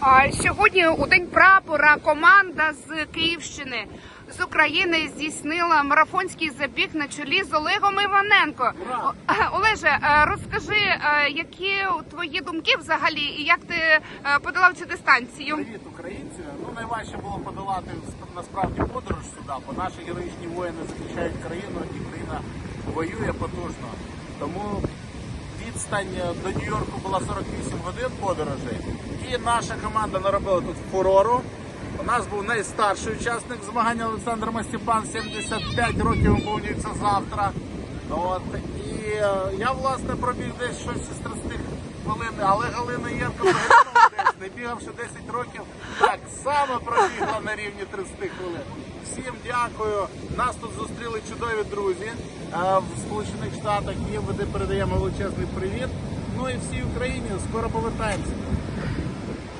А сьогодні у день прапора команда з Київщини з України здійснила марафонський забіг на чолі з Олегом Іваненко. О, Олеже, е, розкажи, е, які твої думки взагалі, і як ти е, подолав цю дистанцію? Привіт, українці! Ну найважче було подолати насправді подорож сюди, бо наші героїчні воїни захищають країну і країна воює потужно. Тому відстань до Нью-Йорку була 48 годин подорожей. І наша команда наробила тут фурору. У нас був найстарший учасник змагання Олександр Мастіпан, 75 років виповнюється завтра. От, і е, я власне пробіг десь щось із 30 хвилин, але Галина Єрко не бігавши 10 років, так само пробігла на рівні 30 хвилин. Всім дякую. Нас тут зустріли чудові друзі е, в Сполучених Штатах. Їм ми передаємо величезний привіт. Ну і всій Україні скоро повертаємося.